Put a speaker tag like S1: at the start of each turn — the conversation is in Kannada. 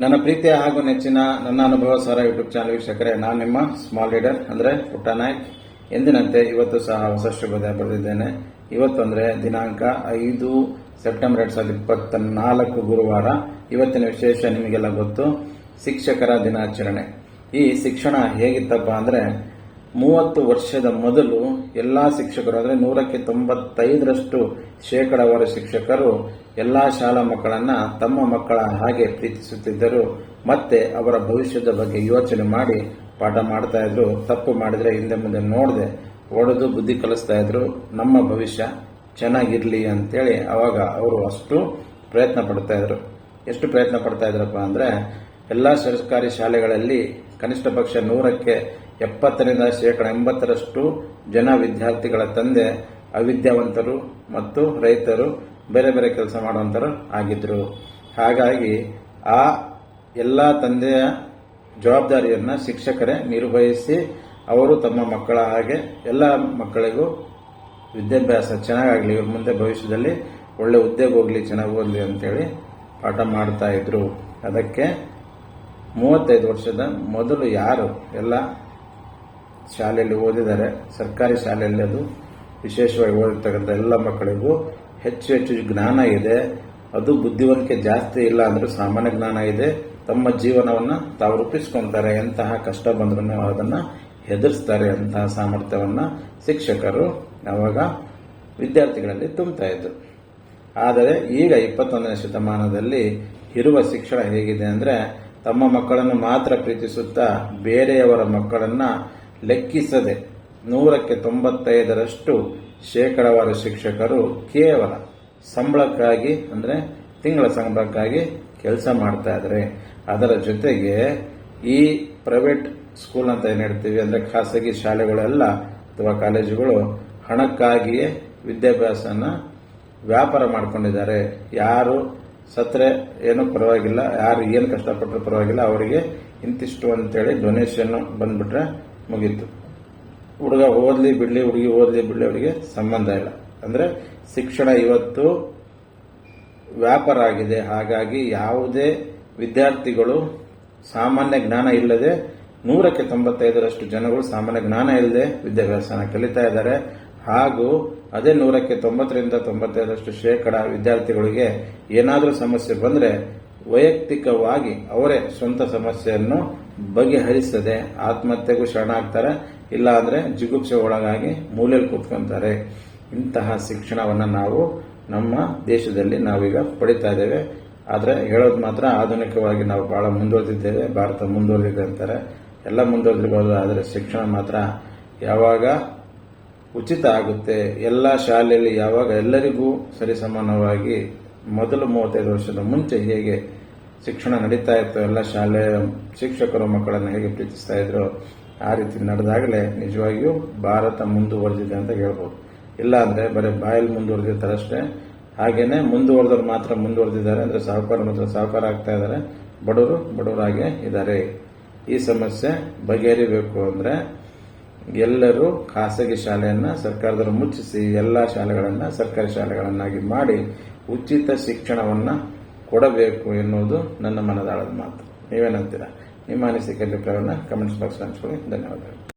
S1: ನನ್ನ ಪ್ರೀತಿಯ ಹಾಗೂ ನೆಚ್ಚಿನ ನನ್ನ ಅನುಭವ ಸಾರ ಯೂಟ್ಯೂಬ್ ಚಾನಲ್ ವೀಕ್ಷಕರೇ, ನಾನು ನಿಮ್ಮ ಸ್ಮಾಲ್ ಲೀಡರ್ ಅಂದ್ರೆ ಪುಟ್ಟ ನಾಯ್ಕ್. ಎಂದಿನಂತೆ ಇವತ್ತು ಸಹ ಹೊಸ ಶುಭೋದಯ ಪಡೆದಿದ್ದೇನೆ. ಇವತ್ತು ಅಂದ್ರೆ ದಿನಾಂಕ ಐದು ಸೆಪ್ಟೆಂಬರ್ ಎರಡ್ ಸಾವಿರದ ಇಪ್ಪತ್ತ ನಾಲ್ಕು ಗುರುವಾರ. ಇವತ್ತಿನ ವಿಶೇಷ ನಿಮಗೆಲ್ಲ ಗೊತ್ತು, ಶಿಕ್ಷಕರ ದಿನಾಚರಣೆ. ಈ ಶಿಕ್ಷಣ ಹೇಗಿತ್ತಪ್ಪ ಅಂದ್ರೆ, ಮೂವತ್ತು ವರ್ಷದ ಮೊದಲು ಎಲ್ಲಾ ಶಿಕ್ಷಕರು, ಅಂದ್ರೆ ನೂರಕ್ಕೆ ತೊಂಬತ್ತೈದರಷ್ಟು ಶೇಕಡಾವಾರು ಶಿಕ್ಷಕರು ಎಲ್ಲಾ ಶಾಲಾ ಮಕ್ಕಳನ್ನ ತಮ್ಮ ಮಕ್ಕಳ ಹಾಗೆ ಪ್ರೀತಿಸುತ್ತಿದ್ದರು ಮತ್ತೆ ಅವರ ಭವಿಷ್ಯದ ಬಗ್ಗೆ ಯೋಚನೆ ಮಾಡಿ ಪಾಠ ಮಾಡ್ತಾ ಇದ್ರು, ತಪ್ಪು ಮಾಡಿದ್ರೆ ಹಿಂದೆ ಮುಂದೆ ನೋಡದೆ ಹೊಡೆದು ಬುದ್ಧಿ ಕಲಿಸ್ತಾ ಇದ್ರು, ನಮ್ಮ ಭವಿಷ್ಯ ಚೆನ್ನಾಗಿರಲಿ ಅಂತೇಳಿ ಅವಾಗ ಅವರು ಅಷ್ಟು ಪ್ರಯತ್ನ ಪಡ್ತಾ ಇದ್ರು. ಎಷ್ಟು ಪ್ರಯತ್ನ ಪಡ್ತಾ ಇದ್ರಪ್ಪ ಅಂದ್ರೆ, ಎಲ್ಲಾ ಸರ್ಕಾರಿ ಶಾಲೆಗಳಲ್ಲಿ ಕನಿಷ್ಠ ಪಕ್ಷ ನೂರಕ್ಕೆ ಎಪ್ಪತ್ತರಿಂದ ಶೇಕಡ ಎಂಬತ್ತರಷ್ಟು ಜನ ವಿದ್ಯಾರ್ಥಿಗಳ ತಂದೆ ಅವಿದ್ಯಾವಂತರು ಮತ್ತು ರೈತರು ಬೇರೆ ಬೇರೆ ಕೆಲಸ ಮಾಡುವಂಥರು ಆಗಿದ್ದರು ಹಾಗಾಗಿ ಆ ಎಲ್ಲ ತಂದೆಯ ಜವಾಬ್ದಾರಿಯನ್ನು ಶಿಕ್ಷಕರೇ ನಿರ್ವಹಿಸಿ ಅವರು ತಮ್ಮ ಮಕ್ಕಳ ಹಾಗೆ ಎಲ್ಲ ಮಕ್ಕಳಿಗೂ ವಿದ್ಯಾಭ್ಯಾಸ ಚೆನ್ನಾಗಾಗಲಿ, ಇವ್ರ ಮುಂದೆ ಭವಿಷ್ಯದಲ್ಲಿ ಒಳ್ಳೆ ಉದ್ಯೋಗ ಹೋಗಲಿ, ಚೆನ್ನಾಗಿ ಓದಲಿ ಅಂತೇಳಿ ಪಾಠ ಮಾಡ್ತಾ ಇದ್ರು. ಅದಕ್ಕೆ ಮೂವತ್ತೈದು ವರ್ಷದ ಮೊದಲು ಯಾರು ಎಲ್ಲ ಶಾಲೆಯಲ್ಲಿ ಓದಿದ್ದಾರೆ, ಸರ್ಕಾರಿ ಶಾಲೆಯಲ್ಲಿ ಅದು ವಿಶೇಷವಾಗಿ ಓದಿರ್ತಕ್ಕಂಥ ಎಲ್ಲ ಮಕ್ಕಳಿಗೂ ಹೆಚ್ಚು ಹೆಚ್ಚು ಜ್ಞಾನ ಇದೆ. ಅದು ಬುದ್ಧಿವಂತಿಕೆ ಜಾಸ್ತಿ ಇಲ್ಲ ಅಂದ್ರೆ ಸಾಮಾನ್ಯ ಜ್ಞಾನ ಇದೆ. ತಮ್ಮ ಜೀವನವನ್ನ ತಾವು ರೂಪಿಸ್ಕೊಂತಾರೆ ಎಂತಹ ಕಷ್ಟ ಬಂದ್ರೂ ಅದನ್ನ ಎದುರಿಸ್ತಾರೆ ಅಂತಹ ಸಾಮರ್ಥ್ಯವನ್ನ ಶಿಕ್ಷಕರು ಅವಾಗ ವಿದ್ಯಾರ್ಥಿಗಳಲ್ಲಿ ತುಂಬ್ತಾ ಇದ್ದರು ಆದರೆ ಈಗ ಇಪ್ಪತ್ತೊಂದನೇ ಶತಮಾನದಲ್ಲಿ ಇರುವ ಶಿಕ್ಷಣ ಹೇಗಿದೆ ಅಂದ್ರೆ ತಮ್ಮ ಮಕ್ಕಳನ್ನು ಮಾತ್ರ ಪ್ರೀತಿಸುತ್ತಾ ಬೇರೆಯವರ ಮಕ್ಕಳನ್ನ ಲೆಕ್ಕಿಸದೆ ನೂರಕ್ಕೆ ತೊಂಬತ್ತೈದರಷ್ಟು ಶೇಕಡವಾರು ಶಿಕ್ಷಕರು ಕೇವಲ ಸಂಬಳಕ್ಕಾಗಿ, ಅಂದ್ರೆ ತಿಂಗಳ ಸಂಬಳಕ್ಕಾಗಿ ಕೆಲಸ ಮಾಡ್ತಾ ಇದ್ದಾರೆ ಅದರ ಜೊತೆಗೆ ಈ ಪ್ರೈವೇಟ್ ಸ್ಕೂಲ್ ಅಂತ ಏನು ಹೇಳ್ತೀವಿ, ಅಂದ್ರೆ ಖಾಸಗಿ ಶಾಲೆಗಳೆಲ್ಲ ಅಥವಾ ಕಾಲೇಜುಗಳು ಹಣಕ್ಕಾಗಿಯೇ ವಿದ್ಯಾಭ್ಯಾಸನ ವ್ಯಾಪಾರ ಮಾಡ್ಕೊಂಡಿದ್ದಾರೆ. ಯಾರು ಸತ್ರೆ ಏನೂ ಪರವಾಗಿಲ್ಲ, ಯಾರು ಏನು ಕಷ್ಟಪಟ್ಟರು ಪರವಾಗಿಲ್ಲ, ಅವರಿಗೆ ಇಂತಿಷ್ಟು ಅಂತೇಳಿ ಡೊನೇಷನ್ ಬಂದ್ಬಿಟ್ರೆ ಮುಗೀತು. ಹುಡುಗ ಓದಲಿ ಬಿಡ್ಲಿ, ಹುಡುಗಿ ಓದಲಿ ಬಿಡ್ಲಿ ಅವರಿಗೆ ಸಂಬಂಧ ಇಲ್ಲ. ಅಂದ್ರೆ ಶಿಕ್ಷಣ ಇವತ್ತು ವ್ಯಾಪಾರ ಆಗಿದೆ ಹಾಗಾಗಿ ಯಾವುದೇ ವಿದ್ಯಾರ್ಥಿಗಳು ಸಾಮಾನ್ಯ ಜ್ಞಾನ ಇಲ್ಲದೆ ನೂರಕ್ಕೆ ತೊಂಬತ್ತೈದರಷ್ಟು ಜನಗಳು ಸಾಮಾನ್ಯ ಜ್ಞಾನ ಇಲ್ಲದೆ ವಿದ್ಯಾಭ್ಯಾಸನ ಕಲಿತಾ ಇದ್ದಾರೆ. ಹಾಗೂ ಅದೇ ನೂರಕ್ಕೆ ತೊಂಬತ್ತರಿಂದ ತೊಂಬತ್ತೈದರಷ್ಟು ಶೇಕಡ ವಿದ್ಯಾರ್ಥಿಗಳಿಗೆ ಏನಾದರೂ ಸಮಸ್ಯೆ ಬಂದರೆ ವೈಯಕ್ತಿಕವಾಗಿ ಅವರೇ ಸ್ವಂತ ಸಮಸ್ಯೆಯನ್ನು ಬಗೆಹರಿಸದೆ ಆತ್ಮಹತ್ಯೆಗೂ ಶರಣಾಗ್ತಾರೆ. ಇಲ್ಲ ಅಂದ್ರೆ ಜಿಗುಪ್ಸೆ ಒಳಗಾಗಿ ಮೂಲೆಯಲ್ಲಿ ಕೂತ್ಕೊಂತಾರೆ. ಇಂತಹ ಶಿಕ್ಷಣವನ್ನ ನಾವು ನಮ್ಮ ದೇಶದಲ್ಲಿ ನಾವೀಗ ಪಡಿತಾ ಇದ್ದೇವೆ. ಆದರೆ ಹೇಳೋದು ಮಾತ್ರ ಆಧುನಿಕವಾಗಿ ನಾವು ಬಹಳ ಮುಂದುವರೆದಿದ್ದೇವೆ, ಭಾರತ ಮುಂದುವರೆದಿದೆ ಅಂತಾರೆ. ಎಲ್ಲ ಮುಂದುವರೆದಿರ್ಬೋದು, ಆದರೆ ಶಿಕ್ಷಣ ಮಾತ್ರ ಯಾವಾಗ ಉಚಿತ ಆಗುತ್ತೆ, ಎಲ್ಲ ಶಾಲೆಯಲ್ಲಿ ಯಾವಾಗ ಎಲ್ಲರಿಗೂ ಸರಿಸಮಾನವಾಗಿ ಮೊದಲು ಮೂವತ್ತೈದು ವರ್ಷದ ಮುಂಚೆ ಹೇಗೆ ಶಿಕ್ಷಣ ನಡೀತಾ ಇತ್ತು, ಎಲ್ಲ ಶಾಲೆಯ ಶಿಕ್ಷಕರು ಮಕ್ಕಳನ್ನು ಹೇಗೆ ಪ್ರೀತಿಸ್ತಾ ಇದ್ರು ಆ ರೀತಿ ನಡೆದಾಗಲೇ ನಿಜವಾಗಿಯೂ ಭಾರತ ಮುಂದುವರೆದಿದೆ ಅಂತ ಹೇಳ್ಬೋದು. ಇಲ್ಲ ಅಂದ್ರೆ ಬರೀ ಬಾಯಲ್ಲಿ ಮುಂದುವರೆದಿರ್ತಾರಷ್ಟೇ ಹಾಗೆಯೇ ಮುಂದುವರೆದವ್ರು ಮಾತ್ರ ಮುಂದುವರೆದಿದ್ದಾರೆ, ಅಂದ್ರೆ ಸಾಹುಕಾರ ಮಾತ್ರ ಸಹಕಾರ ಆಗ್ತಾ ಇದ್ದಾರೆ. ಬಡವರು ಬಡವರಾಗೆ ಇದ್ದಾರೆ. ಈ ಸಮಸ್ಯೆ ಬಗೆಹರಿಬೇಕು ಅಂದ್ರೆ ಎಲ್ಲರೂ ಖಾಸಗಿ ಶಾಲೆಯನ್ನು ಸರ್ಕಾರದವರು ಮುಚ್ಚಿಸಿ ಎಲ್ಲಾ ಶಾಲೆಗಳನ್ನು ಸರ್ಕಾರಿ ಶಾಲೆಗಳನ್ನಾಗಿ ಮಾಡಿ ಉಚಿತ ಶಿಕ್ಷಣವನ್ನ ಕೊಡಬೇಕು ಎನ್ನುವುದು ನನ್ನ ಮನದಾಳದ ಮಾತು. ನೀವೇನಂತೀರಾ? ನಿಮ್ಮ ಅನಿಸಿಕೆ ಅಭಿಪ್ರಾಯವನ್ನು ಕಮೆಂಟ್ಸ್ ಬಾಕ್ಸ್ ಹಂಚ್ಕೊಳ್ಳಿ ಧನ್ಯವಾದಗಳು